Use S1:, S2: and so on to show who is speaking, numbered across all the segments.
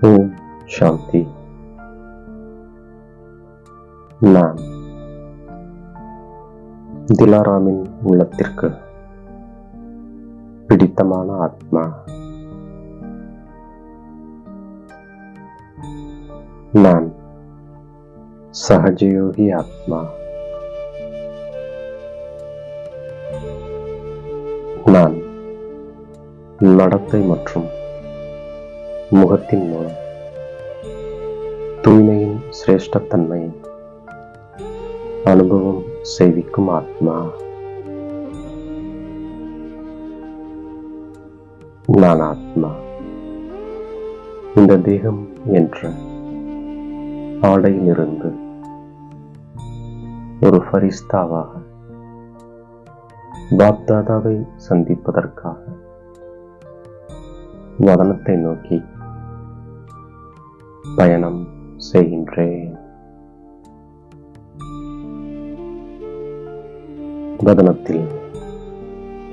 S1: ஓம் சாந்தி நான் திலாராமின் உள்ளத்திற்கு பிடித்தமான ஆத்மா. நான் சகஜயோகி ஆத்மா. நான் நடத்தை மற்றும் முகத்தின் மூலம். தூய்மையின் சிரேஷ்டத்தன்மை அனுபவம் செய்விக்கும் ஆத்மா. நான் ஆத்மா. இந்த தேகம் என்ற ஆடையிலிருந்து ஒரு ஃபரிஸ்தாவாக பாப்தாதாவை சந்திப்பதற்காக வதனத்தை நோக்கி பயணம் செய்கின்றேன். வதனத்தில்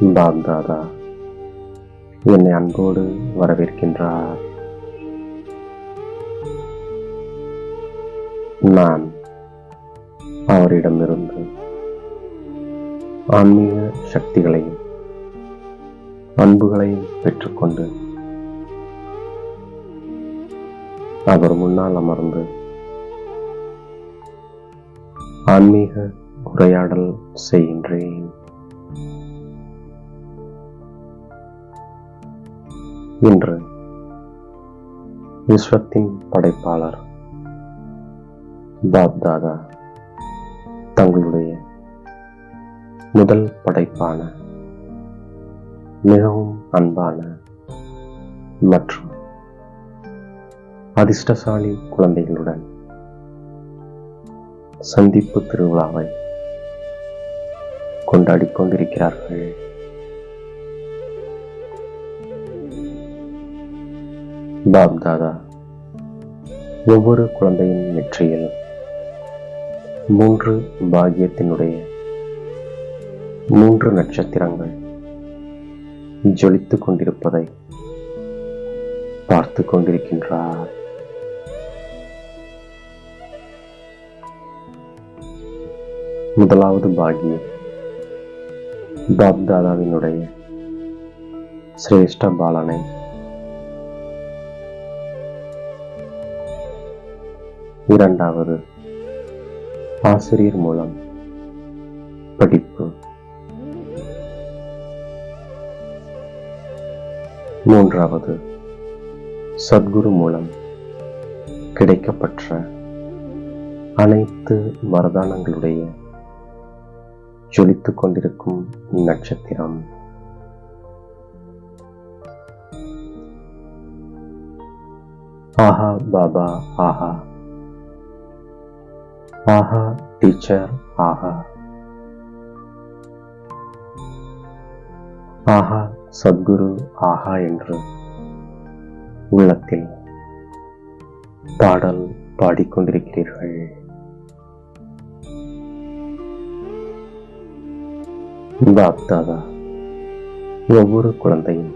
S1: பாப்தாதா என்னை அன்போடு வரவேற்கின்றார். நான் அவரிடமிருந்து ஆன்மீக சக்திகளையும் அன்புகளையும் பெற்றுக்கொண்டு அவர் முன்னால் அமர்ந்து ஆன்மீக உரையாடல் செய்கின்றேன். இன்று விஸ்வத்தின் படைப்பாளர் பாப்தாதா தங்களுடைய முதல் படைப்பான மிகவும் அன்பான மற்றும் அதிர்ஷ்டசாலி குழந்தைகளுடன் சந்திப்பு திருவிழாவை கொண்டாடிக் கொண்டிருக்கிறார்கள். பாப்தாதா ஒவ்வொரு குழந்தையின் வெற்றியில் மூன்று பாகியத்தினுடைய மூன்று நட்சத்திரங்கள் ஜொலித்துக் கொண்டிருப்பதை பார்த்து கொண்டிருக்கின்றார். முதலாவது பாகியம் பாப்தாதாவினுடைய சிரேஷ்ட பாலனை. இரண்டாவது ஆசிரியர் மூலம் படிப்பு. மூன்றாவது சத்குரு மூலம் கிடைக்கப்பட்ட அனைத்து வரதானங்களுடைய ஜொலித்துக் கொண்டிருக்கும் நட்சத்திரம். ஆஹா பாபா ஆஹா. ஆஹா டீச்சர் ஆஹா. ஆஹா சத்குரு ஆஹா என்று உள்ளத்தில் பாடல் பாடிக்கொண்டிருக்கிறீர்கள். பாப்தாதா ஒவ்வொரு குழந்தையும்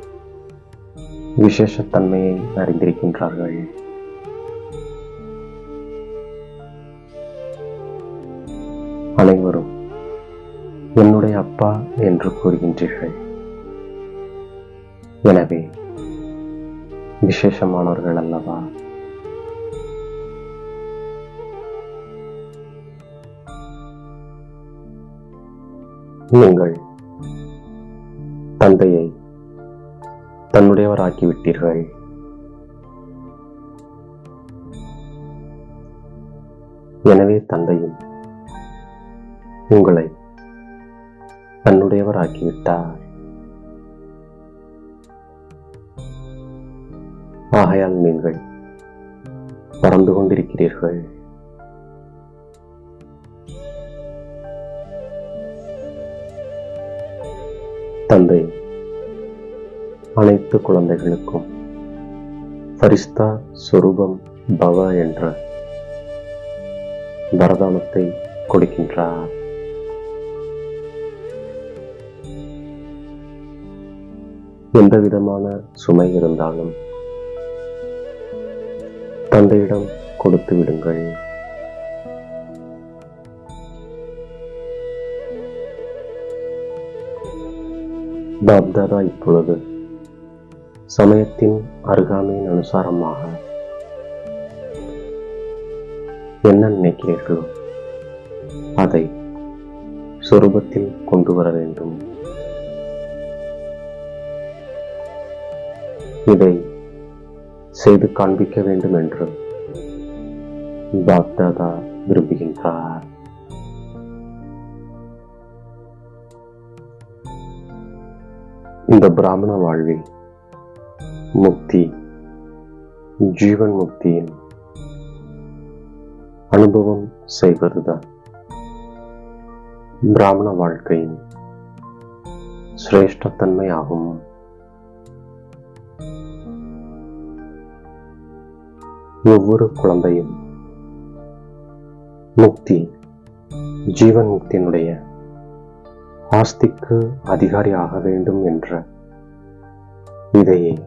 S1: விசேஷத்தன்மையை அறிந்திருக்கின்றார்கள். அனைவரும் என்னுடைய அப்பா என்று கூறுகின்றீர்கள். எனவே விசேஷமானவர்கள் அல்லவா? நீங்கள் தந்தையை தன்னுடையவராக்கிவிட்டீர்கள். எனவே தந்தையும் உங்களை தன்னுடையவராக்கிவிட்டார். ஆகையால் நீங்கள் பறந்து கொண்டிருக்கிறீர்கள். அனைத்து குழந்தைகளுக்கும். ஃபரிஸ்தா சொரூபம் பவ என்ற வரதானத்தை கொடுக்கின்றார். எந்த விதமான சுமை இருந்தாலும் தந்தையிடம் கொடுத்து விடுங்கள். பாப்தாதா இப்பொழுது சமயத்தின் அருகாமையின் அனுசாரமாக என்ன நினைக்கிறீர்களோ? அதை சொரூபத்தில் கொண்டு வர வேண்டும். இதை செய்து காண்பிக்க வேண்டும் என்று பாக்தாதா விரும்புகின்றார். இந்த பிராமண வாழ்வில் முக்தி ஜீவன் முக்தியின் அனுபவம் செய்வதுதான். பிராமண வாழ்க்கையின் சிரேஷ்டத்தன்மை ஆகும் ஒவ்வொரு குழந்தையும் முக்தி ஜீவன் முக்தியினுடைய ஆஸ்திக்கு அதிகாரி ஆக வேண்டும் என்ற இதையே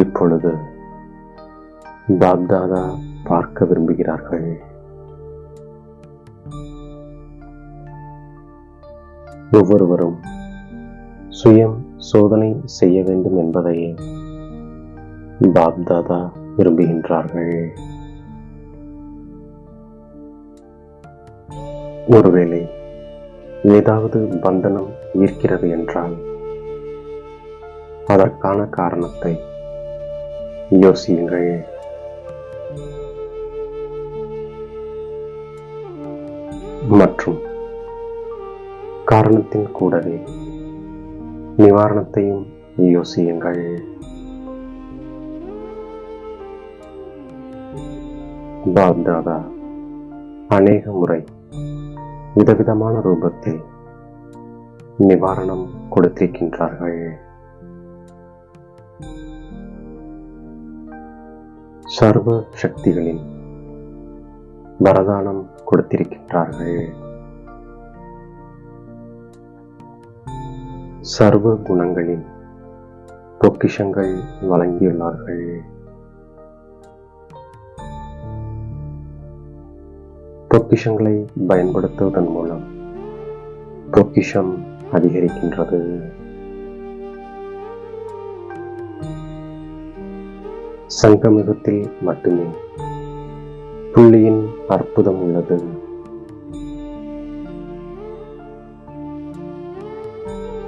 S1: இப்பொழுது பாப்தாதா பார்க்க விரும்புகிறார்கள். ஒவ்வொருவரும் சுயம் சோதனை செய்ய வேண்டும் என்பதை பாப்தாதா விரும்புகின்றார்கள். ஒருவேளை ஏதாவது பந்தனம் இருக்கிறது என்றால் அதற்கான காரணத்தை யோசியுங்கள் மற்றும் காரணத்தின் கூடவே நிவாரணத்தையும் யோசியுங்கள். பாப்தாதா அநேக முறை விதவிதமான ரூபத்தில் நிவாரணம் கொடுத்திருக்கின்றார்கள். சர்வ சக்திகளின் வரதானம் கொடுத்திருக்கின்றார்கள். சர்வ குணங்களின் பொக்கிஷங்கள் வழங்கியுள்ளார்கள். பொக்கிஷங்களை பயன்படுத்துவதன் மூலம் பொக்கிஷம் அதிகரிக்கின்றது. சங்கமிகத்தில் மட்டுமே. புள்ளியின் அற்புதம் உள்ளது.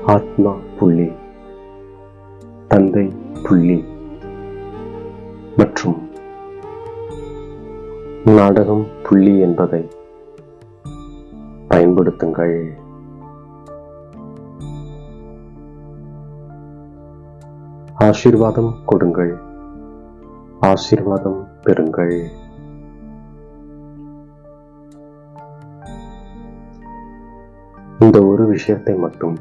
S1: ஆத்மா புள்ளி தந்தை புள்ளி மற்றும் நாடகம் புள்ளி என்பதை பயன்படுத்துங்கள். ஆசீர்வாதம் கொடுங்கள். ஆசீர்வாதம் பெறுங்கள். இந்த ஒரு விஷயத்தை மட்டும்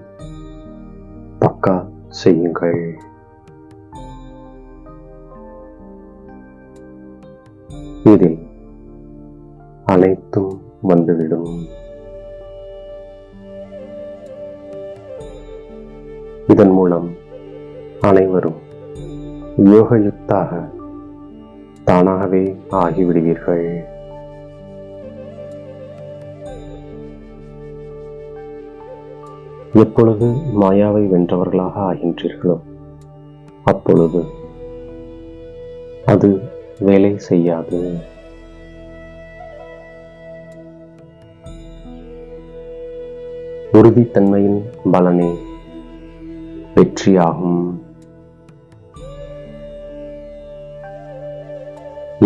S1: பக்கா செய்யுங்கள். இதில் அனைத்தும் வந்துவிடும். இதன் மூலம் அனைவரும் யோகயுக்தாக தானாகவே ஆகிவிடுவீர்கள். எப்பொழுது மாயாவை வென்றவர்களாக ஆகின்றீர்களோ அப்பொழுது அது வேலை செய்யாது. உறுதித்தன்மையின் பலனே வெற்றியாகும்.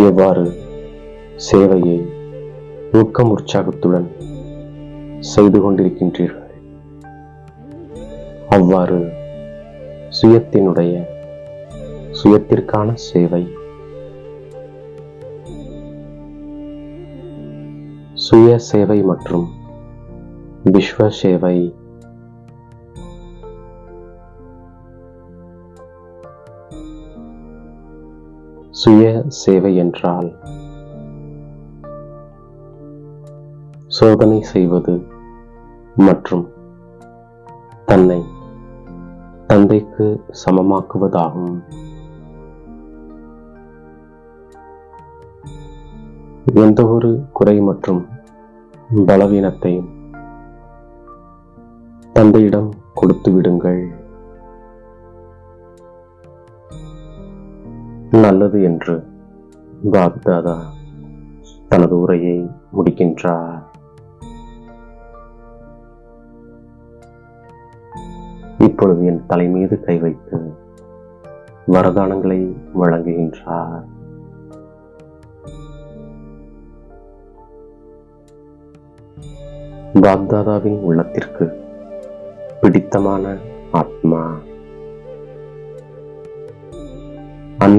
S1: எவ்வாறு சேவையை ஊக்கம் உற்சாகத்துடன் செய்து கொண்டிருக்கின்றீர்கள்? அவ்வாறு சுயத்தினுடைய சுயத்திற்கான சேவை சுய சேவை மற்றும் விஸ்வ சேவை சுய சேவை என்றால்? சோதனை செய்வது மற்றும் தன்னை தந்தைக்கு சமமாக்குவதாகும். எந்த ஒரு குறை மற்றும் பலவீனத்தையும் தந்தையிடம் கொடுத்து விடுங்கள். நல்லது என்று பாப்தாதா தனது உரையை முடிக்கின்றார். இப்பொழுது என் தலைமீது கை வைத்து வரதானங்களை வழங்குகின்றார். பாப்தாதாவின் உள்ளத்திற்கு பிடித்தமான ஆத்மா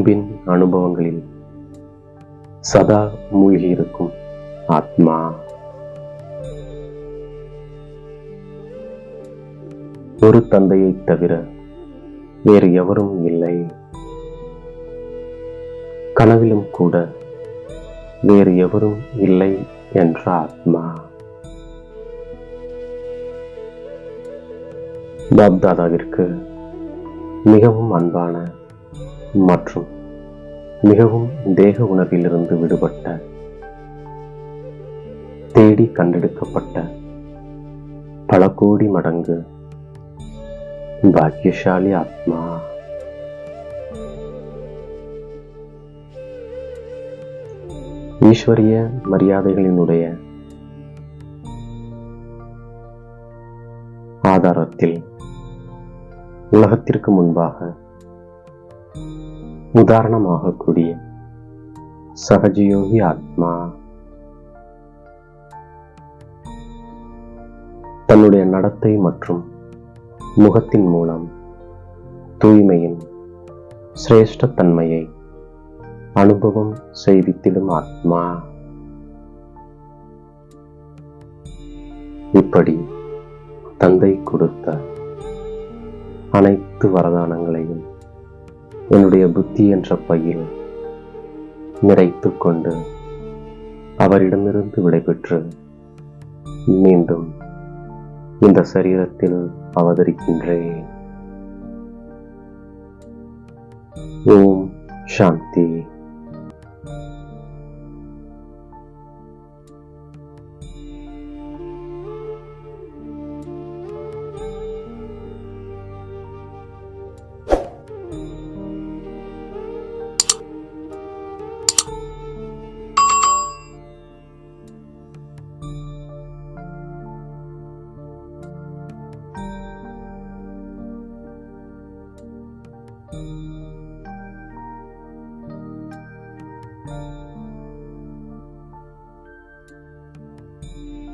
S1: அன்பின் அனுபவங்களில் சதா மூழ்கியிருக்கும் ஆத்மா. ஒரு தந்தையை தவிர வேறு எவரும் இல்லை. கனவிலும் கூட வேறு எவரும் இல்லை என்ற ஆத்மா. பாப்தாதாவிற்கு மிகவும் அன்பான மற்றும் மிகவும் தேக உணர்விலிருந்து விடுபட்ட தேடி கண்டெடுக்கப்பட்ட பல கோடி மடங்கு பாக்கியசாலி ஆத்மா. ஈஸ்வரிய மரியாதைகளினுடைய ஆதாரத்தில் உலகத்திற்கு முன்பாக உதாரணமாகக்கூடிய சகஜயோகி ஆத்மா. தன்னுடைய நடத்தை மற்றும் முகத்தின் மூலம் தூய்மையின் சிரேஷ்டத்தன்மையை அனுபவம் செய்வித்திடும் ஆத்மா. இப்படி தந்தை கொடுத்த அனைத்து வரதானங்களையும் என்னுடைய புத்தி என்ற பையில் நிறைத்து கொண்டு அவரிடமிருந்து விடைபெற்று மீண்டும் இந்த சரீரத்தில் அவதரிக்கின்றேன். ஓம் சாந்தி.